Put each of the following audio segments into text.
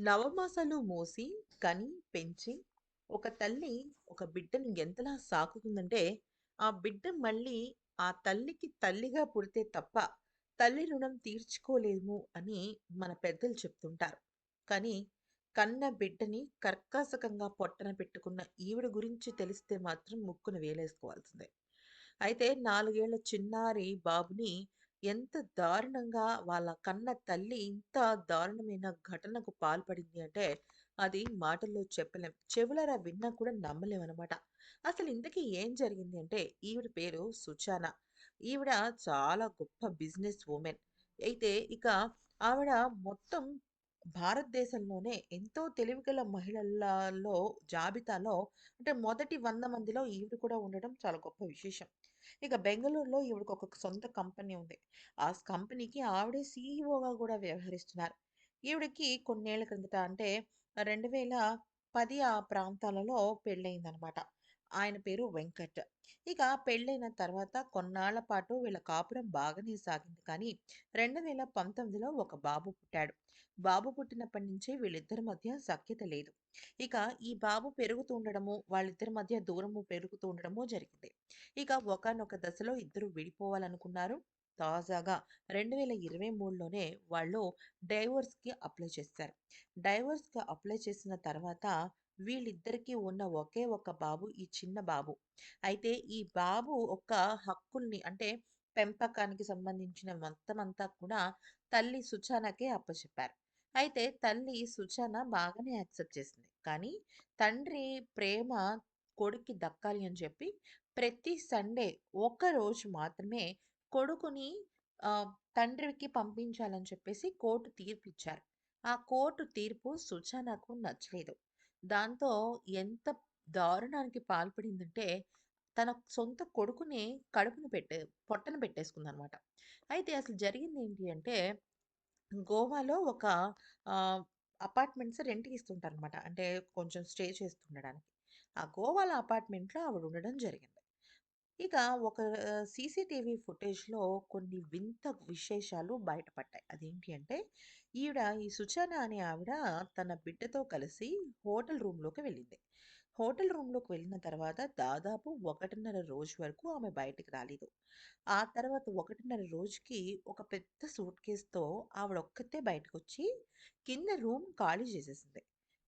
నవమాసాలు మోసి, కని, పెంచి, ఒక తల్లి ఒక బిడ్డను ఎంతలా సాకుతుందంటే, ఆ బిడ్డ మళ్ళీ ఆ తల్లికి తల్లిగా పుడితే తప్ప, తల్లి రుణం తీర్చుకోలేము అని మన పెద్దలు చెప్తుంటారు. కానీ, కన్న బిడ్డని కర్కాసకంగా పొట్టన పెట్టుకున్న ఈవిడ గురించి తెలిస్తే మాత్రం ముక్కును వేలేసుకోవాల్సిందే. అయితే నాలుగేళ్ళ చిన్నారి బాబుని ఎంత దారుణంగా వాళ్ళ కన్న తల్లి ఇంత దారుణమైన ఘటనకు పాల్పడింది అంటే, అది మాటల్లో చెప్పలేం. చెవులరా విన్నా కూడా నమ్మలేమనమాట. అసలు ఇంతకీ ఏం జరిగింది అంటే, ఈవిడ పేరు సుచాన. ఈవిడ చాలా గొప్ప బిజినెస్ ఉమెన్ అయితే ఇక ఆవిడ మొత్తం భారతదేశంలోనే ఎంతో తెలివిగల మహిళలలో జాబితాలో అంటే మొదటి వంద మందిలో ఈవిడ కూడా ఉండడం చాలా గొప్ప విశేషం. ఇక బెంగళూరులో ఈవిడకు ఒక సొంత కంపెనీ ఉంది. ఆ కంపెనీకి ఆవిడే సీఈఓగా కూడా వ్యవహరిస్తున్నారు. ఈవిడకి కొన్నేళ్ళ క్రిందట అంటే 2010 ఆ ప్రాంతాలలో పెళ్ళయిందనమాట ఆయన పేరు వెంకట్. ఇక పెళ్ళైన తర్వాత కొన్నాళ్ళ పాటు వీళ్ళ కాపురం బాగానే సాగింది. కానీ 2019లో ఒక బాబు పుట్టాడు. బాబు పుట్టినప్పటి నుంచి వీళ్ళిద్దరి మధ్య సఖ్యత లేదు. ఇక ఈ బాబు పెరుగుతూ ఉండడము, వాళ్ళిద్దరి మధ్య దూరము పెరుగుతూ ఉండడము జరిగింది. ఇక ఒకనొక దశలో ఇద్దరు విడిపోవాలనుకున్నారు. తాజాగా 2023లోనే వాళ్ళు డైవోర్స్‌కి అప్లై చేశారు. డైవోర్స్‌కి అప్లై చేసిన తర్వాత వీళ్ళిద్దరికీ ఉన్న ఒకే ఒక బాబు ఈ చిన్న బాబు. అయితే ఈ బాబు ఒక హక్కుల్ని అంటే పెంపకానికి సంబంధించిన మొత్తమంతా కూడా తల్లి సుచానకే అప్పచెప్పారు. అయితే తల్లి సుచాన బాగానే యాక్సెప్ట్ చేసింది. కానీ తండ్రి ప్రేమ కొడుక్కి దక్కాలి అని చెప్పి ప్రతి సండే ఒక్కరోజు మాత్రమే కొడుకుని తండ్రికి పంపించాలని చెప్పేసి కోర్టు తీర్పిచ్చారు. ఆ కోర్టు తీర్పు సుచానకు నచ్చలేదు. దాంతో ఎంత దారుణానికి పాల్పడిందంటే, తన సొంత కొడుకుని కడుపున పెట్టే పొట్టన పెట్టేసుకుందనమాట. అయితే అసలు జరిగింది ఏంటి అంటే, గోవాలో ఒక అపార్ట్మెంట్స్ రెంట్‌కి ఇస్తుంటారనమాట. అంటే కొంచెం స్టే చేస్తుండడానికి. ఆ గోవాలో అపార్ట్మెంట్‌లో ఆవిడ ఉండడం జరిగింది. ఇక ఒక సీసీటీవీ ఫుటేజ్‌లో కొన్ని వింత విశేషాలు బయటపడ్డాయి. అదేంటి అంటే, ఈవిడ ఈ సుచాన అనే ఆవిడ తన బిడ్డతో కలిసి హోటల్ రూమ్‌లోకి వెళ్ళింది. హోటల్ రూమ్‌లోకి వెళ్ళిన తర్వాత దాదాపు 1.5 రోజు వరకు ఆమె బయటికి రాలేదు. ఆ తర్వాత 1.5 రోజుకి ఒక పెద్ద సూట్‌కేస్‌తో బయటకు బయటకొచ్చి కింద రూమ్ ఖాళీ చేసేసింది.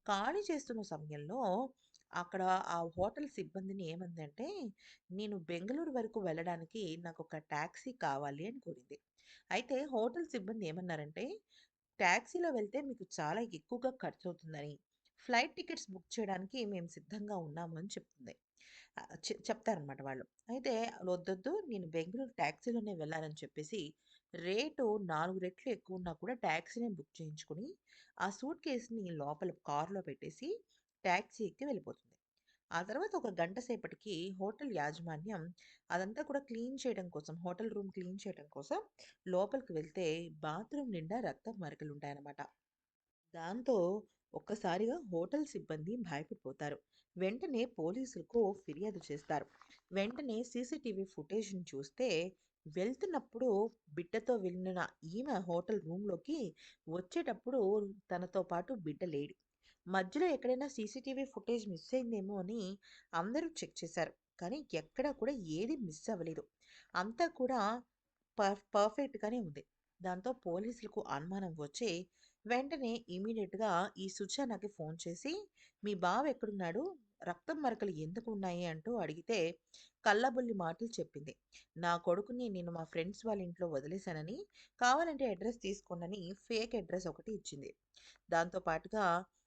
ఖాళీ చేస్తున్న సమయంలో అక్కడ ఆ హోటల్ సిబ్బందిని ఏమందంటే, "నేను బెంగళూరు వరకు వెళ్ళడానికి నాకు ఒక టాక్సీ కావాలి" అని కోరింది. అయితే హోటల్ సిబ్బంది ఏమన్నారంటే, ట్యాక్సీలో వెళ్తే మీకు చాలా ఎక్కువగా ఖర్చవుతుందని, ఫ్లైట్ టికెట్స్ బుక్ చేయడానికి మేము సిద్ధంగా ఉన్నాము" అని చెప్తుంది. చెప్తారనమాట వాళ్ళు. అయితే "వద్దొద్దు నేను బెంగుళూరు ట్యాక్సీలోనే వెళ్ళాలని" చెప్పేసి రేటు నాలుగు రెట్లు ఎక్కువ ఉన్నా కూడా ట్యాక్సీనే బుక్ చేయించుకొని, ఆ సూట్ కేసుని లోపల కార్‌లో పెట్టేసి ట్యాక్సీ ఎక్కి వెళ్ళిపోతుంది. ఆ తర్వాత ఒక గంట సేపటికి హోటల్ యాజమాన్యం అదంతా కూడా క్లీన్ చేయడం కోసం, హోటల్ రూమ్ క్లీన్ చేయడం కోసం లోపలికి వెళ్తే బాత్రూమ్ నిండా రక్తం మరకలుంటాయనమాట. దాంతో ఒక్కసారిగా హోటల్ సిబ్బంది భయపడిపోతారు. వెంటనే పోలీసులకు ఫిర్యాదు చేస్తారు. వెంటనే సీసీటీవీ ఫుటేజ్‌ని చూస్తే వెళ్తున్నప్పుడు బిడ్డతో వెళ్ళిన ఈమె హోటల్ రూమ్‌లోకి వచ్చేటప్పుడు తనతో పాటు బిడ్డ లేడు. మధ్యలో ఎక్కడైనా సీసీటీవీ ఫుటేజ్ మిస్ అయిందేమో అని అందరూ చెక్ చేశారు. కానీ ఎక్కడా కూడా ఏది మిస్ అవ్వలేదు. అంతా కూడా పర్ పర్ఫెక్ట్‌గానే ఉంది. దాంతో పోలీసులకు అనుమానం వచ్చి వెంటనే ఇమ్మీడియేట్‌గా ఈ సుజానాకి ఫోన్ చేసి, "మీ బావ ఎక్కడున్నాడు? రక్తం మరకలు ఎందుకున్నాయి?" అంటూ అడిగితే కళ్ళబుల్లి మాటలు చెప్పింది. "నా కొడుకుని నేను మా ఫ్రెండ్స్ వాళ్ళ ఇంట్లో వదిలేసానని, కావాలంటే అడ్రస్ తీసుకోండి ఫేక్ అడ్రస్ ఒకటి ఇచ్చింది. దాంతో పాటుగా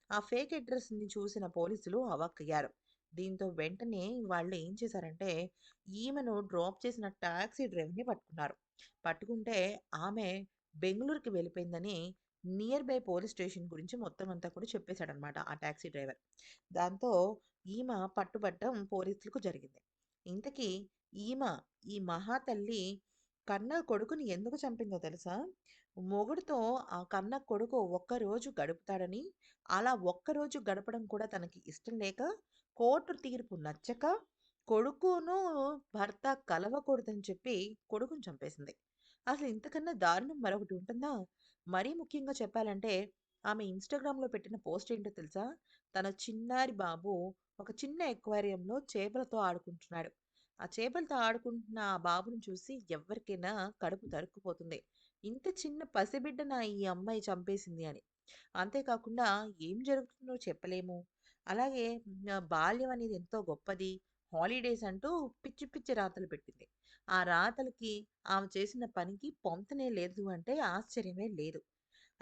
ఆ ఫేక్ అడ్రస్ని చూసిన పోలీసులు అవాక్కయ్యారు. దీంతో వెంటనే వాళ్ళు ఏం చేశారంటే, ఈమెను డ్రాప్ చేసిన టాక్సీ డ్రైవర్‌ని పట్టుకున్నారు. పట్టుకుంటే ఆమె బెంగళూరుకి వెళ్ళిపోయిందని నియర్ బై పోలీస్ స్టేషన్ గురించి మొత్తం అంతా కూడా చెప్పేశాడనమాట ఆ ట్యాక్సీ డ్రైవర్. దాంతో ఈమె పట్టుబట్టం పోలీసులకు జరిగింది. ఇంతకీ ఈమె ఈ మహాతల్లి కన్న కొడుకుని ఎందుకు చంపిందో తెలుసా? మొగుడుతో ఆ కన్న కొడుకు ఒక్కరోజు గడుపుతాడని, అలా ఒక్కరోజు గడపడం కూడా తనకి ఇష్టం లేక, కోర్టు తీర్పు నచ్చక, కొడుకును, భర్త కలవకూడదని చెప్పి కొడుకును చంపేసింది. అసలు ఇంతకన్నా దారుణం మరొకటి ఉంటుందా? మరీ ముఖ్యంగా చెప్పాలంటే, ఆమె ఇన్‌స్టాగ్రామ్‌లో పెట్టిన పోస్ట్ ఏంటో తెలుసా? తన చిన్నారి బాబు ఒక చిన్న ఎక్వేరియంలో చేపలతో ఆడుకుంటున్నాడు. ఆ చేపలతో ఆడుకుంటున్న ఆ బాబుని చూసి ఎవరికైనా కడుపు తరుక్కుపోతుంది. ఇంత చిన్న పసిబిడ్డ నా ఈ అమ్మాయి చంపేసింది అని. అంతేకాకుండా ఏం జరుగుతుందో చెప్పలేము. అలాగే బాల్యం అనేది ఎంతో గొప్పది. హాలిడేస్ అంటూ పిచ్చి పిచ్చి రాతలు పెట్టింది. ఆ రాతలకి ఆమె చేసిన పనికి పొంతనే లేదు అంటే ఆశ్చర్యమే లేదు.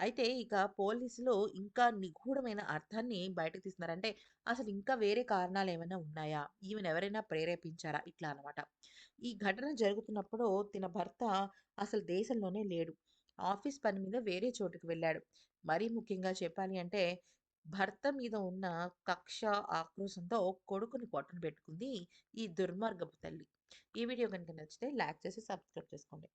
అయితే ఇక పోలీసులు ఇంకా నిగూఢమైన అర్థాన్ని బయటకు తీస్తున్నారు. అంటే అసలు ఇంకా వేరే కారణాలు ఏమైనా ఉన్నాయా? ఈమెనెవరైనా ప్రేరేపించారా? ఇట్లా అన్నమాట. ఈ ఘటన జరుగుతున్నప్పుడు తిన భర్త అసలు దేశంలోనే లేడు. ఆఫీస్ పని మీద వేరే చోటుకి వెళ్ళాడు. మరీ ముఖ్యంగా చెప్పాలి అంటే భర్త మీద ఉన్న కక్ష, ఆక్రోశంతో కొడుకుని పొట్టను పెట్టుకుంది ఈ దుర్మార్గపు తల్లి. ఈ వీడియో కనుక నచ్చితే లైక్ చేసి సబ్స్క్రైబ్ చేసుకోండి.